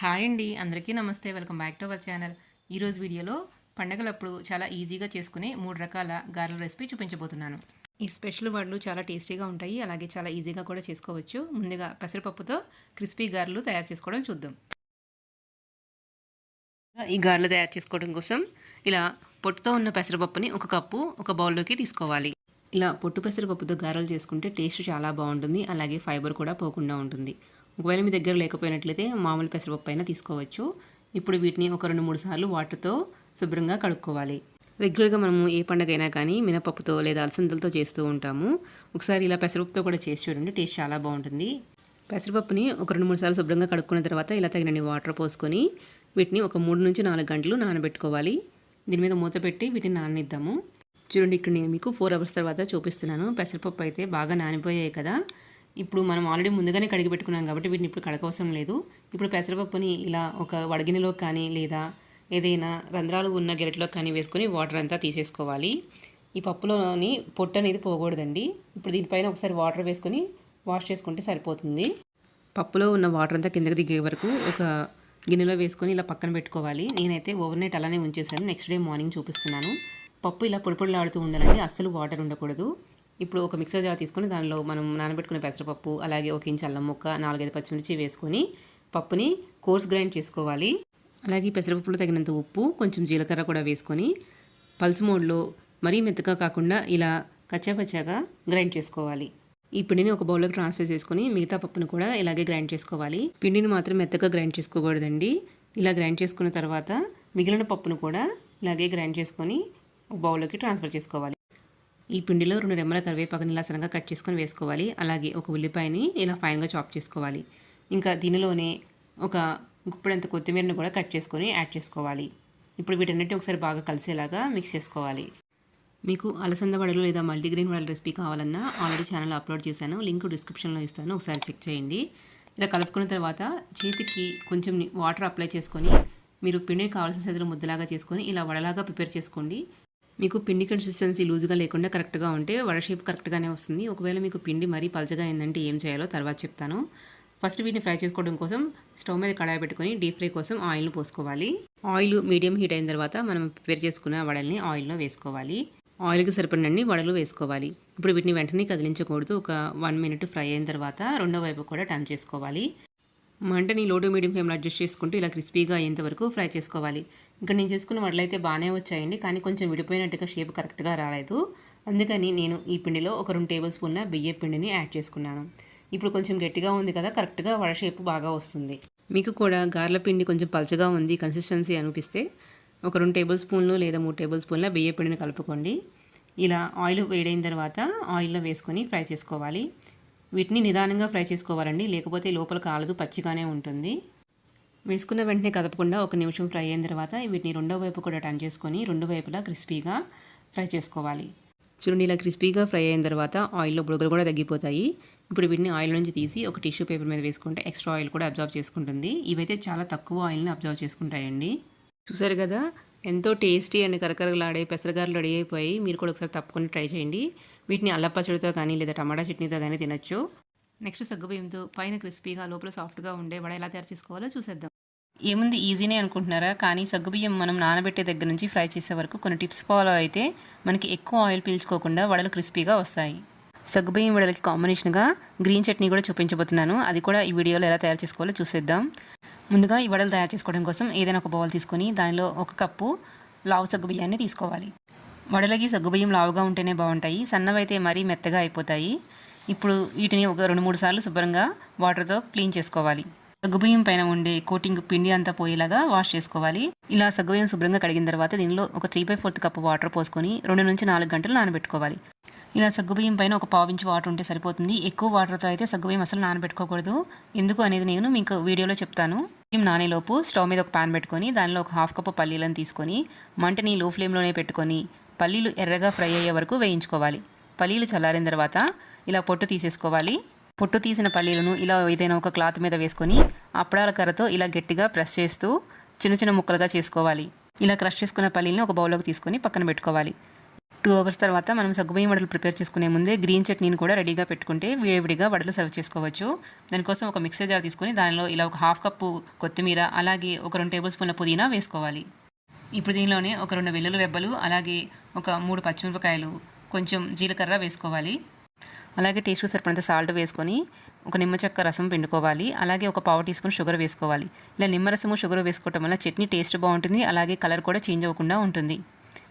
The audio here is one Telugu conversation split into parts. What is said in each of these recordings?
హాయ్ అండి అందరికీ నమస్తే. Welcome back to our channel. ఈరోజు వీడియోలో పండగలప్పుడు చాలా ఈజీగా చేసుకునే మూడు రకాల గారెల రెసిపీ చూపించబోతున్నాను. ఈ స్పెషల్ వడ్లు చాలా టేస్టీగా ఉంటాయి అలాగే చాలా ఈజీగా కూడా చేసుకోవచ్చు. ముందుగా పెసరపప్పుతో క్రిస్పీ గారెలు తయారు చేసుకోవడం చూద్దాం. ఈ గారెలు తయారు చేసుకోవడం కోసం ఇలా పొట్టుతో ఉన్న పెసరపప్పుని ఒక కప్పు ఒక బౌల్లోకి తీసుకోవాలి. ఇలా పొట్టు పెసరపప్పుతో గారెలు చేసుకుంటే టేస్ట్ చాలా బాగుంటుంది అలాగే ఫైబర్ కూడా పోకుండా ఉంటుంది. ఒకవేళ మీ దగ్గర లేకపోయినట్లయితే మామూలు పెసరపప్పు అయినా తీసుకోవచ్చు. ఇప్పుడు వీటిని ఒక రెండు మూడు సార్లు వాటర్తో శుభ్రంగా కడుక్కోవాలి. రెగ్యులర్గా మనము ఏ పండుగ అయినా కానీ మినపప్పుతో లేదా అలసందలతో చేస్తూ ఉంటాము. ఒకసారి ఇలా పెసరపప్పుతో కూడా చేసి చూడండి టేస్ట్ చాలా బాగుంటుంది. పెసరపప్పుని ఒక రెండు మూడు సార్లు శుభ్రంగా కడుక్కున్న తర్వాత ఇలా తగినన్ని వాటర్ పోసుకొని వీటిని ఒక మూడు నుంచి నాలుగు గంటలు నానబెట్టుకోవాలి. దీని మీద మూత పెట్టి వీటిని నాననిద్దాము. చూడండి ఇక్కడ నేను మీకు ఫోర్ అవర్స్ తర్వాత చూపిస్తున్నాను. పెసరపప్పు అయితే బాగా నానిపోయాయి కదా. ఇప్పుడు మనం ఆల్రెడీ ముందుగానే కడిగి పెట్టుకున్నాం కాబట్టి వీటిని ఇప్పుడు కడకవసరం లేదు. ఇప్పుడు పెసరపప్పుని ఇలా ఒక వడగినలో కానీ లేదా ఏదైనా రంధ్రాలు ఉన్న గెరట్లో కానీ వేసుకొని వాటర్ అంతా తీసేసుకోవాలి. ఈ పప్పులోని పొట్టు అనేది పోకూడదండి ఇప్పుడు దీనిపైన ఒకసారి వాటర్ వేసుకొని వాష్ చేసుకుంటే సరిపోతుంది. పప్పులో ఉన్న వాటర్ అంతా కిందకి దిగే వరకు ఒక గిన్నెలో వేసుకొని ఇలా పక్కన పెట్టుకోవాలి. నేనైతే ఓవర్ నైట్ అలానే ఉంచేసాను నెక్స్ట్ డే మార్నింగ్ చూపిస్తున్నాను. పప్పు ఇలా పొడిపొడిలాడుతూ ఉండాలండి. అస్సలు వాటర్ ఉండకూడదు. ఇప్పుడు ఒక మిక్సర్ జార్ తీసుకొని దానిలో మనం నానబెట్టుకునే పెసరపప్పు అలాగే ఒక ఇంచు అల్లం ముక్క నాలుగైదు పచ్చిమిర్చి వేసుకొని పప్పుని కోర్స్ గ్రైండ్ చేసుకోవాలి. అలాగే పెసరపప్పులో తగినంత ఉప్పు కొంచెం జీలకర్ర కూడా వేసుకొని పల్స్ మోడ్లో మరీ మెత్తగా కాకుండా ఇలా కచ్చాపచ్చాగా గ్రైండ్ చేసుకోవాలి. ఈ పిండిని ఒక బౌల్లోకి ట్రాన్స్ఫర్ చేసుకొని మిగతా పప్పును కూడా ఇలాగే గ్రైండ్ చేసుకోవాలి. పిండిని మాత్రం మెత్తగా గ్రైండ్ చేసుకోకూడదండి. ఇలా గ్రైండ్ చేసుకున్న తర్వాత మిగిలిన పప్పును కూడా ఇలాగే గ్రైండ్ చేసుకొని ఒక బౌల్లోకి ట్రాన్స్ఫర్ చేసుకోవాలి. ఈ పిండిలో రెండు రెమ్మల కరివేపాకుని ఇలా సరంగా కట్ చేసుకొని వేసుకోవాలి. అలాగే ఒక ఉల్లిపాయని ఇలా ఫైన్గా చాప్ చేసుకోవాలి. ఇంకా దీనిలోనే ఒక గుప్పెడంత కొత్తిమీరను కూడా కట్ చేసుకొని యాడ్ చేసుకోవాలి. ఇప్పుడు వీటన్నిటిని ఒకసారి బాగా కలిసేలాగా మిక్స్ చేసుకోవాలి. మీకు అలసంద వడలు లేదా మల్టీగ్రెయిన్ వడల రెసిపీ కావాలన్నా ఆల్రెడీ ఛానల్ అప్లోడ్ చేశాను. లింక్ డిస్క్రిప్షన్లో ఇస్తాను. ఒకసారి చెక్ చేయండి. ఇలా కలుపుకున్న తర్వాత చేతికి కొంచెం వాటర్ అప్లై చేసుకొని మీరు పిండిని కావాల్సిన సైజులో ముద్దలాగా చేసుకొని ఇలా వడలాగా ప్రిపేర్ చేసుకోండి. మీకు పిండి కన్సిస్టెన్సీ లూజ్గా లేకుండా కరెక్ట్గా ఉంటే వడ షేప్ కరెక్ట్గానే వస్తుంది. ఒకవేళ మీకు పిండి మరీ పలచగా అయిందంటే ఏం చేయాలో తర్వాత చెప్తాను. ఫస్ట్ వీటిని ఫ్రై చేసుకోవడం కోసం స్టవ్ మీద కడాయి పెట్టుకొని డీప్ ఫ్రై కోసం ఆయిల్ను పోసుకోవాలి. ఆయిల్ మీడియం హీట్ అయిన తర్వాత మనం ప్రిపేర్ చేసుకున్న వడల్ని ఆయిల్లో వేసుకోవాలి. ఆయిల్కి సరిపడినన్ని వడలు వేసుకోవాలి. ఇప్పుడు వీటిని వెంటనే కదిలించకూడదు. ఒక వన్ మినిట్ ఫ్రై అయిన తర్వాత రెండో వైపు కూడా టర్న్ చేసుకోవాలి. మంటని లోటు మీడియం ఫ్లేమ్లో అడ్జస్ట్ చేసుకుంటూ ఇలా క్రిస్పీగా అయ్యేంతవరకు ఫ్రై చేసుకోవాలి. ఇక్కడ నేను చేసుకున్న వడలు అయితే బాగానే వచ్చాయండి కానీ కొంచెం విడిపోయినట్టుగా షేప్ కరెక్ట్గా రాలేదు. అందుకని నేను ఈ పిండిలో ఒక రెండు టేబుల్ స్పూన్ల బియ్య పిండిని యాడ్ చేసుకున్నాను. ఇప్పుడు కొంచెం గట్టిగా ఉంది కదా కరెక్ట్గా వడ షేపు బాగా వస్తుంది. మీకు కూడా గార్ల పిండి కొంచెం పలచగా ఉంది కన్సిస్టెన్సీ అనిపిస్తే ఒక రెండు టేబుల్ స్పూన్లు లేదా మూడు టేబుల్ స్పూన్ల బియ్య పిండిని కలుపుకోండి. ఇలా ఆయిల్ వేడైన తర్వాత ఆయిల్లో వేసుకొని ఫ్రై చేసుకోవాలి. వీటిని నిదానంగా ఫ్రై చేసుకోవాలండి. లేకపోతే లోపల కాలదు పచ్చిగానే ఉంటుంది. వేసుకున్న వెంటనే కదపకుండా ఒక నిమిషం ఫ్రై అయిన తర్వాత వీటిని రెండో వైపు కూడా టర్న్ చేసుకొని రెండు వైపులా క్రిస్పీగా ఫ్రై చేసుకోవాలి. చూడండి ఇలా క్రిస్పీగా ఫ్రై అయిన తర్వాత ఆయిల్లో బుడగలు కూడా తగ్గిపోతాయి. ఇప్పుడు వీటిని ఆయిల్ నుంచి తీసి ఒక టిష్యూ పేపర్ మీద వేసుకుంటే ఎక్స్ట్రా ఆయిల్ కూడా అబ్జర్వ్ చేసుకుంటుంది. ఇవైతే చాలా తక్కువ ఆయిల్ని అబ్జర్వ్ చేసుకుంటాయండి. చూసారు కదా ఎంతో టేస్టీ అండ్ కరకరలాడే పెసరగారులు రెడీ అయిపోయి మీరు కూడా ఒకసారి తప్పకుండా ట్రై చేయండి. వీటిని అల్లపచ్చడితో కానీ లేదా టమాటా చట్నీతో కానీ తినచ్చు. నెక్స్ట్ సగ్గుబియ్యంతో పైన క్రిస్పీగా లోపల సాఫ్ట్గా ఉండే వడ ఎలా తయారు చేసుకోవాలో చూసేద్దాం. ఏముంది ఈజీనే అనుకుంటున్నారా? కానీ సగ్గుబియ్యం మనం నానబెట్టే దగ్గర నుంచి ఫ్రై చేసే వరకు కొన్ని టిప్స్ ఫాలో అయితే మనకి ఎక్కువ ఆయిల్ పీల్చుకోకుండా వడలు క్రిస్పీగా వస్తాయి. సగ్గుబియ్యం వడలకి కాంబినేషన్గా గ్రీన్ చట్నీ కూడా చూపించబోతున్నాను. అది కూడా ఈ వీడియోలో ఎలా తయారు చేసుకోవాలో చూసేద్దాం. ముందుగా ఈ వడలు తయారు చేసుకోవడం కోసం ఏదైనా ఒక బౌల్ తీసుకొని దానిలో ఒక కప్పు లావు సగ్గుబియ్యాన్ని తీసుకోవాలి. వడలకి సగ్గుబియ్యం లావుగా ఉంటేనే బాగుంటాయి. సన్నవైతే మరీ మెత్తగా అయిపోతాయి. ఇప్పుడు వీటిని ఒక రెండు మూడు సార్లు శుభ్రంగా వాటర్తో క్లీన్ చేసుకోవాలి. సగ్గుబియ్యం పైన ఉండే కోటింగ్ పిండి అంతా పోయేలాగా వాష్ చేసుకోవాలి. ఇలా సగ్గుబియ్యం శుభ్రంగా కడిగిన తర్వాత దీనిలో ఒక three by fourth cup water పోసుకొని రెండు నుంచి నాలుగు గంటలు నానబెట్టుకోవాలి. ఇలా సగ్గుబియ్యం పైన ఒక పావించి వాటర్ ఉంటే సరిపోతుంది. ఎక్కువ వాటర్తో అయితే సగ్గుబియ్యం అసలు నానబెట్టుకోకూడదు. ఎందుకు అనేది నేను మీకు వీడియోలో చెప్తాను. బియ్యం నానేలోపు స్టవ్ మీద ఒక పాన్ పెట్టుకొని దానిలో ఒక హాఫ్ కప్పు పల్లీలను తీసుకొని మంటని లో ఫ్లేమ్లోనే పెట్టుకొని పల్లీలు ఎర్రగా ఫ్రై అయ్యే వరకు వేయించుకోవాలి. పల్లీలు చల్లారిన తర్వాత ఇలా పొట్టు తీసేసుకోవాలి. పొట్టు తీసిన పల్లీలను ఇలా ఏదైనా ఒక క్లాత్ మీద వేసుకొని అప్పడాల కర్రతో ఇలా గట్టిగా ప్రెస్ చేస్తూ చిన్న చిన్న ముక్కలుగా చేసుకోవాలి. ఇలా క్రష్ చేసుకున్న పల్లీలను ఒక బౌల్లోకి తీసుకొని పక్కన పెట్టుకోవాలి. టూ అవర్స్ తర్వాత మనం సగ్గుబియ్యం వడలు ప్రిపేర్ చేసుకునే ముందే గ్రీన్ చట్నీని కూడా రెడీగా పెట్టుకుంటే విడివిడిగా వడలు సర్వ్ చేసుకోవచ్చు. దానికోసం ఒక మిక్సర్ జార్ తీసుకొని దానిలో ఇలా ఒక హాఫ్ కప్పు కొత్తిమీర అలాగే ఒక రెండు టేబుల్ స్పూన్ల పుదీనా వేసుకోవాలి. ఇప్పుడు దీనిలోనే ఒక రెండు వెల్లుల్లి రెబ్బలు అలాగే ఒక మూడు పచ్చిమిరపకాయలు కొంచెం జీలకర్ర వేసుకోవాలి. అలాగే టేస్ట్కి సరిపడినంత సాల్ట్ వేసుకొని ఒక నిమ్మ చెక్క రసం పిండుకోవాలి. అలాగే ఒక పావు టీ స్పూన్ షుగర్ వేసుకోవాలి. ఇలా నిమ్మరసము షుగర్ వేసుకోవటం వల్ల చట్నీ టేస్ట్ బాగుంటుంది అలాగే కలర్ కూడా చేంజ్ అవ్వకుండా ఉంటుంది.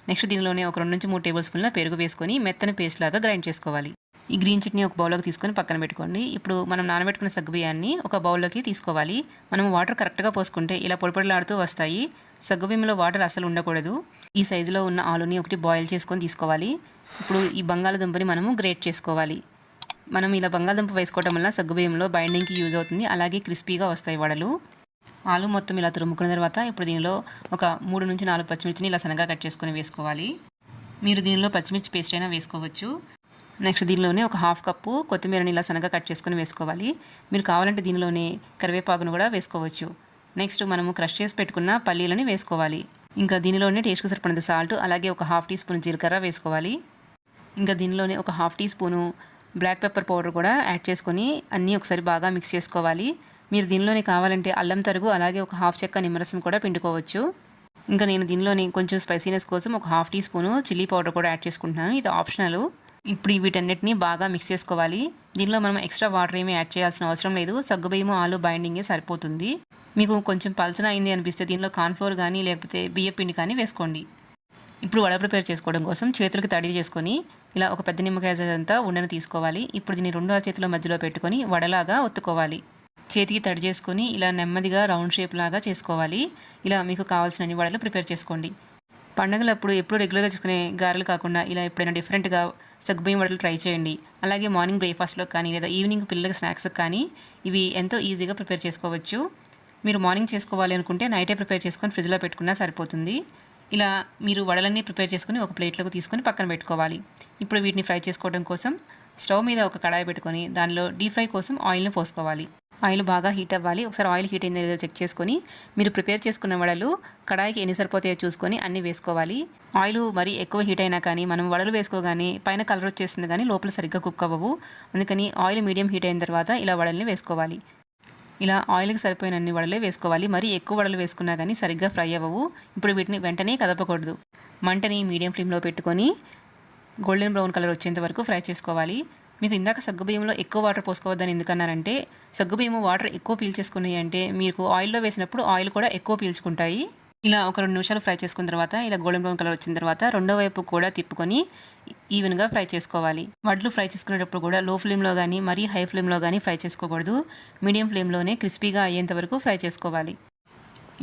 నెక్స్ట్ దీనిలోనే ఒక రెండు నుంచి మూడు టేబుల్ స్పూన్ల పెరుగు వేసుకొని మెత్తని పేస్ట్ లాగా గ్రైండ్ చేసుకోవాలి. ఈ గ్రీన్ చట్నీ ఒక బౌల్లోకి తీసుకొని పక్కన పెట్టుకోండి. ఇప్పుడు మనం నానబెట్టుకున్న సగ్గుబియ్యాన్ని ఒక బౌల్లోకి తీసుకోవాలి. మనం వాటర్ కరెక్ట్గా పోసుకుంటే ఇలా పొడిపొడిలాడుతూ వస్తాయి. సగ్గుబియ్యంలో వాటర్ అసలు ఉండకూడదు. ఈ సైజులో ఉన్న ఆలుని ఒకటి బాయిల్ చేసుకొని తీసుకోవాలి. ఇప్పుడు ఈ బంగాళదుంపని మనము గ్రేట్ చేసుకోవాలి. మనం ఇలా బంగాళదుంప వేసుకోవడం వల్ల సగ్గుబియ్యంలో బైండింగ్కి యూజ్ అవుతుంది. అలాగే క్రిస్పీగా వస్తాయి వడలు. ఆలు మొత్తం ఇలా తురుముకున్న తర్వాత ఇప్పుడు దీనిలో ఒక మూడు నుంచి నాలుగు పచ్చిమిర్చిని ఇలా సన్నగా కట్ చేసుకొని వేసుకోవాలి. మీరు దీనిలో పచ్చిమిర్చి పేస్ట్ అయినా వేసుకోవచ్చు. నెక్స్ట్ దీనిలోనే ఒక హాఫ్ కప్పు కొత్తిమీరని ఇలా సన్నగా కట్ చేసుకొని వేసుకోవాలి. మీరు కావాలంటే దీనిలోనే కరివేపాకును కూడా వేసుకోవచ్చు. నెక్స్ట్ మనము క్రష్ చేసి పెట్టుకున్న పల్లీలని వేసుకోవాలి. ఇంకా దీనిలోనే టేస్ట్కి సరిపడినంత సాల్ట్ అలాగే ఒక హాఫ్ టీ స్పూన్ జీలకర్ర వేసుకోవాలి. ఇంకా దీనిలోనే ఒక half teaspoon black pepper powder కూడా యాడ్ చేసుకొని అన్నీ ఒకసారి బాగా మిక్స్ చేసుకోవాలి. మీరు దీనిలోనే కావాలంటే అల్లం తరుగు అలాగే ఒక హాఫ్ చెక్క నిమ్మరసం కూడా పిండుకోవచ్చు. ఇంకా నేను దీనిలోని కొంచెం స్పైసీనెస్ కోసం ఒక half teaspoon chilli powder కూడా యాడ్ చేసుకుంటున్నాను. ఇది ఆప్షనల్. ఇప్పుడు వీటన్నిటిని బాగా మిక్స్ చేసుకోవాలి. దీనిలో మనం ఎక్స్ట్రా వాటర్ ఏమీ యాడ్ చేయాల్సిన అవసరం లేదు. సగ్గుబియ్యము ఆలు బైండింగే సరిపోతుంది. మీకు కొంచెం పల్చన అయింది అనిపిస్తే దీనిలో కార్న్ఫ్లోర్ కానీ లేకపోతే బియ్య పిండి కానీ వేసుకోండి. ఇప్పుడు వడ ప్రిపేర్ చేసుకోవడం కోసం చేతులకి తడి చేసుకొని ఇలా ఒక పెద్ద నిమ్మకాయ అంతా ఉండను తీసుకోవాలి. ఇప్పుడు దీన్ని రెండు చేతుల మధ్యలో పెట్టుకొని వడలాగా ఒత్తుకోవాలి. చేతికి తడి చేసుకొని ఇలా నెమ్మదిగా రౌండ్ షేప్ లాగా చేసుకోవాలి. ఇలా మీకు కావాల్సిన అన్ని వడలు ప్రిపేర్ చేసుకోండి. పండగలప్పుడు ఎప్పుడు రెగ్యులర్గా చేసుకునే గారెలు కాకుండా ఇలా ఎప్పుడైనా డిఫరెంట్గా సగ్గుబియ్యం వడలు ట్రై చేయండి. అలాగే మార్నింగ్ బ్రేక్ఫాస్ట్లో కానీ లేదా ఈవినింగ్ పిల్లలకి స్నాక్స్కి కానీ ఇవి ఎంతో ఈజీగా ప్రిపేర్ చేసుకోవచ్చు. మీరు మార్నింగ్ చేసుకోవాలి అనుకుంటే నైటే ప్రిపేర్ చేసుకొని ఫ్రిడ్జ్లో పెట్టుకున్నా సరిపోతుంది. ఇలా మీరు వడలన్నీ ప్రిపేర్ చేసుకుని ఒక ప్లేట్లోకి తీసుకొని పక్కన పెట్టుకోవాలి. ఇప్పుడు వీటిని ఫ్రై చేసుకోవడం కోసం స్టవ్ మీద ఒక కడాయి పెట్టుకొని దానిలో డీప్ ఫ్రై కోసం ఆయిల్ని పోసుకోవాలి. ఆయిల్ బాగా హీట్ అవ్వాలి. ఒకసారి ఆయిల్ హీట్ అయిందో లేదో చెక్ చేసుకొని మీరు ప్రిపేర్ చేసుకున్న వడలు కడాయికి ఎన్ని సరిపోతాయో చూసుకొని అన్ని వేసుకోవాలి. ఆయిల్ మరి ఎక్కువ హీట్ అయినా కానీ మనం వడలు వేసుకోగానే పైన కలర్ వచ్చేస్తుంది కానీ లోపల సరిగ్గా కుక్ అవ్వవు. అందుకని ఆయిల్ మీడియం హీట్ అయిన తర్వాత ఇలా వడల్ని వేసుకోవాలి. ఇలా ఆయిల్కి సరిపోయిన అన్ని వడలే వేసుకోవాలి. మరి ఎక్కువ వడలు వేసుకున్నా కానీ సరిగ్గా ఫ్రై అవ్వవు. ఇప్పుడు వీటిని వెంటనే కదపకూడదు. మంటని మీడియం ఫ్లేమ్లో పెట్టుకొని గోల్డెన్ బ్రౌన్ కలర్ వచ్చేంత వరకు ఫ్రై చేసుకోవాలి. మీకు ఇందాక సగ్గుబియ్యంలో ఎక్కువ వాటర్ పోసుకోవద్దని ఎందుకన్నారంటే సగ్గుబియ్యము వాటర్ ఎక్కువ పీల్చేసుకున్నాయి అంటే మీకు ఆయిల్లో వేసినప్పుడు ఆయిల్ కూడా ఎక్కువ పీల్చుకుంటాయి. ఇలా ఒక రెండు నిమిషాలు ఫ్రై చేసుకున్న తర్వాత ఇలా గోల్డెన్ బ్రౌన్ కలర్ వచ్చిన తర్వాత రెండో వైపు కూడా తిప్పుకొని ఈవెన్గా ఫ్రై చేసుకోవాలి. వడ్లు ఫ్రై చేసుకునేటప్పుడు కూడా లో ఫ్లేమ్లో కానీ మరీ హై ఫ్లేమ్లో కానీ ఫ్రై చేసుకోకూడదు. మీడియం ఫ్లేమ్లోనే క్రిస్పీగా అయ్యేంత వరకు ఫ్రై చేసుకోవాలి.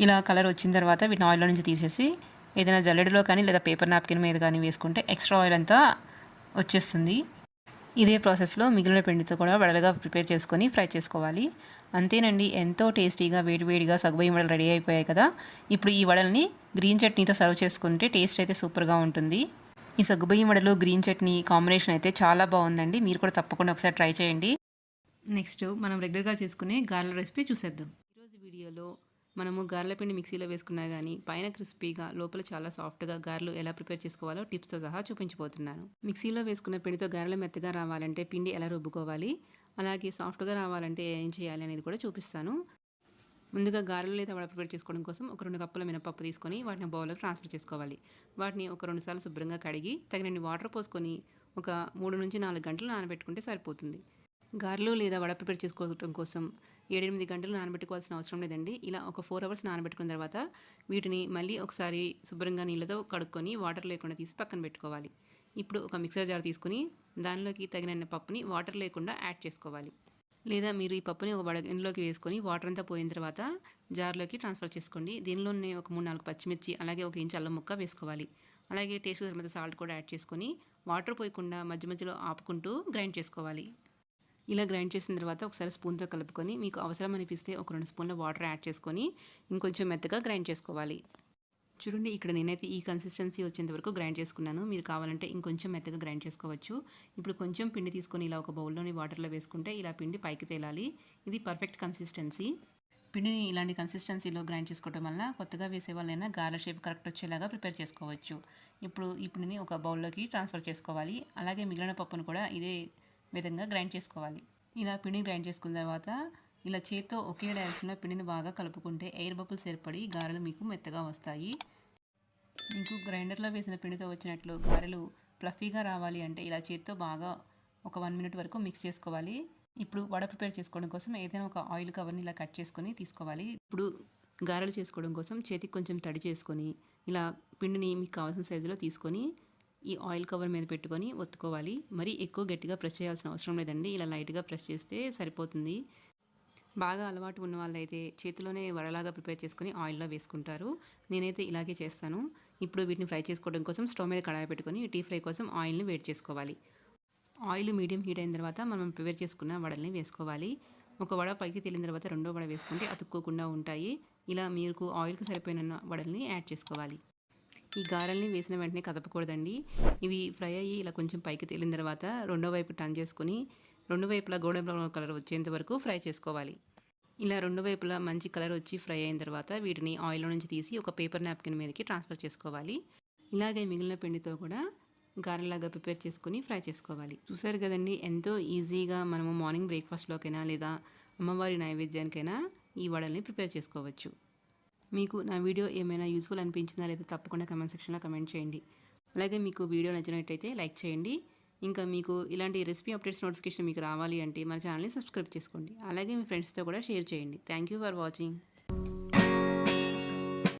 ఇలా కలర్ వచ్చిన తర్వాత వీటిని ఆయిల్లో నుంచి తీసేసి ఏదైనా జల్లెడలో కానీ లేదా పేపర్ నాప్కిన్ మీద కానీ వేసుకుంటే ఎక్స్ట్రా ఆయిల్ అంతా వచ్చేస్తుంది. ఇదే ప్రాసెస్లో మిగిలిన పిండితో కూడా వడలుగా ప్రిపేర్ చేసుకొని ఫ్రై చేసుకోవాలి. అంతేనండి ఎంతో టేస్టీగా వేడివేడిగా సగ్గుబియ్యం వడలు రెడీ అయిపోయాయి కదా. ఇప్పుడు ఈ వడల్ని గ్రీన్ చట్నీతో సర్వ్ చేసుకుంటే టేస్ట్ అయితే సూపర్గా ఉంటుంది. ఈ సగ్గుబియ్యం వడలు గ్రీన్ చట్నీ కాంబినేషన్ అయితే చాలా బాగుందండి. మీరు కూడా తప్పకుండా ఒకసారి ట్రై చేయండి. నెక్స్ట్ మనం రెగ్యులర్గా చేసుకునే గార్ల రెసిపీ చూసేద్దాం. ఈరోజు వీడియోలో మనము గారెల పిండి మిక్సీలో వేసుకున్నా కానీ పైన క్రిస్పీగా లోపల చాలా సాఫ్ట్గా గారెలు ఎలా ప్రిపేర్ చేసుకోవాలో టిప్స్తో సహా చూపించబోతున్నాను. మిక్సీలో వేసుకున్న పిండితో గారెలు మెత్తగా రావాలంటే పిండి ఎలా రుబ్బుకోవాలి అలాగే సాఫ్ట్గా రావాలంటే ఏం చేయాలి అనేది కూడా చూపిస్తాను. ముందుగా గారెలు లేదా వడ ప్రిపేర్ చేసుకోవడం కోసం ఒక రెండు కప్పుల మినపప్పు తీసుకొని వాటిని బౌల్లోకి ట్రాన్స్ఫర్ చేసుకోవాలి. వాటిని ఒక రెండు సార్లు శుభ్రంగా కడిగి తగినన్ని వాటర్ పోసుకొని ఒక మూడు నుంచి నాలుగు గంటలు నానబెట్టుకుంటే సరిపోతుంది. గారెలు లేదా వడ ప్రిపేర్ చేసుకోవడం కోసం ఏడెనిమిది గంటలు నానబెట్టుకోవాల్సిన అవసరం లేదండి. ఇలా ఒక ఫోర్ అవర్స్ నానబెట్టుకున్న తర్వాత వీటిని మళ్ళీ ఒకసారి శుభ్రంగా నీళ్ళతో కడుక్కొని వాటర్ లేకుండా తీసి పక్కన పెట్టుకోవాలి. ఇప్పుడు ఒక మిక్సర్ జార్ తీసుకుని దానిలోకి తగినన్న పప్పుని వాటర్ లేకుండా యాడ్ చేసుకోవాలి. లేదా మీరు ఈ పప్పుని ఒక బడగిన్లోకి వేసుకొని వాటర్ అంతా పోయిన తర్వాత జార్లోకి ట్రాన్స్ఫర్ చేసుకోండి. దీనిలోనే ఒక మూడు నాలుగు పచ్చిమిర్చి అలాగే ఒక ఇంచు అల్లం ముక్క వేసుకోవాలి. అలాగే టేస్ట్ తర్వాత సాల్ట్ కూడా యాడ్ చేసుకొని వాటర్ పోయకుండా మధ్య మధ్యలో ఆపుకుంటూ గ్రైండ్ చేసుకోవాలి. ఇలా గ్రైండ్ చేసిన తర్వాత ఒకసారి స్పూన్తో కలుపుకొని మీకు అవసరం అనిపిస్తే ఒక రెండు స్పూన్ల వాటర్ యాడ్ చేసుకొని ఇంకొంచెం మెత్తగా గ్రైండ్ చేసుకోవాలి. చూడండి ఇక్కడ నేనైతే ఈ కన్సిస్టెన్సీ వచ్చేంత వరకు గ్రైండ్ చేసుకున్నాను. మీరు కావాలంటే ఇంకొంచెం మెత్తగా గ్రైండ్ చేసుకోవచ్చు. ఇప్పుడు కొంచెం పిండి తీసుకొని ఇలా ఒక బౌల్లోని వాటర్లో వేసుకుంటే ఇలా పిండి పైకి తేలాలి. ఇది పర్ఫెక్ట్ కన్సిస్టెన్సీ పిండిని ఇలాంటి కన్సిస్టెన్సీలో గ్రైండ్ చేసుకోవడం వల్ల కొత్తగా వేసే వాళ్ళైనా గార్ల షేప్ కరెక్ట్ వచ్చేలాగా ప్రిపేర్ చేసుకోవచ్చు. ఇప్పుడు ఈ పిండిని ఒక బౌల్లోకి ట్రాన్స్ఫర్ చేసుకోవాలి. అలాగే మిగిలిన పప్పును కూడా ఇదే విధంగా గ్రైండ్ చేసుకోవాలి. ఇలా పిండిని గ్రైండ్ చేసుకున్న తర్వాత ఇలా చేత్తో ఒకే డైరెక్షన్లో పిండిని బాగా కలుపుకుంటే ఎయిర్ బబుల్స్ ఏర్పడి గారెలు మీకు మెత్తగా వస్తాయి. మీకు గ్రైండర్లో వేసిన పిండితో వచ్చినట్లు గారెలు ఫ్లఫీగా రావాలి అంటే ఇలా చేత్తో బాగా ఒక వన్ మినిట్ వరకు మిక్స్ చేసుకోవాలి. ఇప్పుడు వడ ప్రిపేర్ చేసుకోవడం కోసం ఏదైనా ఒక ఆయిల్ కవర్ని ఇలా కట్ చేసుకొని తీసుకోవాలి. ఇప్పుడు గారెలు చేసుకోవడం కోసం చేతికి కొంచెం తడి చేసుకొని ఇలా పిండిని మీకు కావాల్సిన సైజులో తీసుకొని ఈ ఆయిల్ కవర్ మీద పెట్టుకొని ఒత్తుకోవాలి. మరీ ఎక్కువ గట్టిగా ప్రెస్ చేయాల్సిన అవసరం లేదండి. ఇలా లైట్గా ప్రెస్ చేస్తే సరిపోతుంది. బాగా అలవాటు ఉన్న వాళ్ళైతే చేతిలోనే వడలాగా ప్రిపేర్ చేసుకొని ఆయిల్లో వేసుకుంటారు. నేనైతే ఇలాగే చేస్తాను. ఇప్పుడు వీటిని ఫ్రై చేసుకోవడం కోసం స్టవ్ మీద కడాయి పెట్టుకొని టీ ఫ్రై కోసం ఆయిల్ని వేడి చేసుకోవాలి. ఆయిల్ మీడియం హీట్ అయిన తర్వాత మనం ప్రిపేర్ చేసుకున్న వడల్ని వేసుకోవాలి. ఒక వడ పైకి తేలిన తర్వాత రెండో వడ వేసుకుంటే అతుక్కోకుండా ఉంటాయి. ఇలా మీకు ఆయిల్కి సరిపోయిన వడల్ని యాడ్ చేసుకోవాలి. ఈ గారెల్ని వేసిన వెంటనే కదపకూడదండి. ఇవి ఫ్రై అయ్యి ఇలా కొంచెం పైకి తేలిన తర్వాత రెండో వైపు టర్న్ చేసుకుని రెండు వైపులా గోల్డెన్ కలర్ వచ్చేంత వరకు ఫ్రై చేసుకోవాలి. ఇలా రెండు వైపులా మంచి కలర్ వచ్చి ఫ్రై అయిన తర్వాత వీటిని ఆయిల్లో నుంచి తీసి ఒక పేపర్ నాప్కిన్ మీదకి ట్రాన్స్ఫర్ చేసుకోవాలి. ఇలాగే మిగిలిన పిండితో కూడా గారెలాగా ప్రిపేర్ చేసుకుని ఫ్రై చేసుకోవాలి. చూసారు కదండి ఎంతో ఈజీగా మనము మార్నింగ్ బ్రేక్ఫాస్ట్లోకైనా లేదా అమ్మవారి నైవేద్యానికైనా ఈ వడల్ని ప్రిపేర్ చేసుకోవచ్చు. మీకు నా వీడియో ఏమైనా యూస్ఫుల్ అనిపించిందా లేదా తప్పకుండా కమెంట్ సెక్షన్లో కమెంట్ చేయండి. అలాగే మీకు వీడియో నచ్చినట్టయితే లైక్ చేయండి. ఇంకా మీకు ఇలాంటి రెసిపీ అప్డేట్స్ నోటిఫికేషన్ మీకు రావాలి అంటే మన ఛానల్ని సబ్స్క్రైబ్ చేసుకోండి. అలాగే మీ ఫ్రెండ్స్తో కూడా షేర్ చేయండి. Thank you for watching